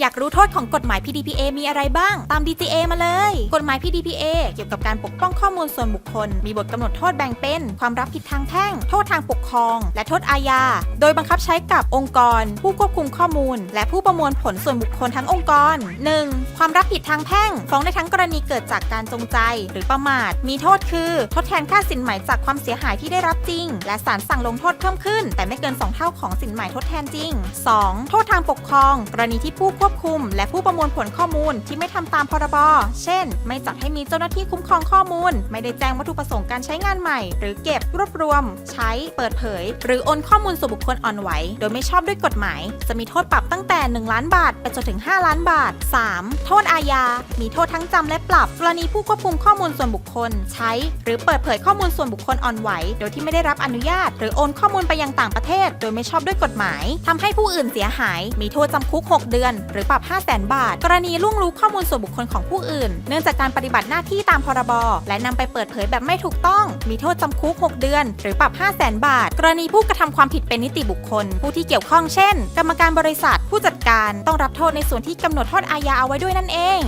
อยากรู้โทษของกฎหมาย PDPA มีอะไรบ้าง ตาม DGA มาเลย กฎหมาย PDPA เกี่ยวกับการปกป้องข้อมูลส่วนบุคคล มีบทกำหนดโทษแบ่งเป็น ความรับผิดทางแพ่ง โทษทางปกครอง และโทษอาญา โดยบังคับใช้กับองค์กร ผู้ควบคุมข้อมูล และผู้ประมวลผลส่วนบุคคลทั้งองค์กร 1. ความรับผิดทางแพ่ง ฟ้องได้ทั้งกรณีเกิดจากการจงใจ หรือประมาท มีโทษคือ ทดแทนค่าสินไหมจากความเสียหายที่ได้รับจริง และศาลสั่งลงโทษเพิ่มขึ้น แต่ไม่เกิน 2 เท่าของสินไหมทดแทนจริง 2. โทษทางปกครอง กรณีที่ผู้ควควบคุม และผู้ประมวลผลข้อมูลที่ไม่ทำตามพรบ เช่น ไม่จัดให้มีเจ้าหน้าที่คุ้มครองข้อมูล ไม่ได้แจ้งวัตถุประสงค์การใช้งานใหม่ หรือเก็บรวบรวม ใช้ เปิดเผย หรือโอนข้อมูลส่วนบุคคลอ่อนไหว โดยไม่ชอบด้วยกฎหมาย จะมีโทษปรับตั้งแต่ 1 ล้านบาท ไปจนถึง 5 ล้านบาท 3. โทษอาญา มีโทษทั้งจำและปรับ กรณีผู้ควบคุมข้อมูลส่วนบุคคล ใช้ หรือเปิดเผยข้อมูลส่วนบุคคลอ่อนไหว โดยที่ไม่ได้รับอนุญาต หรือโอนข้อมูลไปยังต่างประเทศ โดยไม่ชอบด้วยกฎหมายทำให้ผู้อื่นเสียหาย มีโทษจำคุก 6 เดือนหรือปรับ 5 0 0 0 0 0บาท กรณีล่วงรู้ข้อมูลส่วนบุคคลของผู้อื่น เนื่องจากการปฏิบัติหน้าที่ตามพรบ และนำไปเปิดเผยแบบไม่ถูกต้อง มีโทษจำคุก 6 เดือน หรือปรับ 5 0 0 0 0 0บาท กรณีผู้กระทำความผิดเป็นนิติบุคคล ผู้ที่เกี่ยวข้องเช่น กรรมการบริษัท ผู้จัดการ ต้องรับโทษในส่วนที่กำหนดโทษอาญาเอาไว้ด้วยนั่นเอง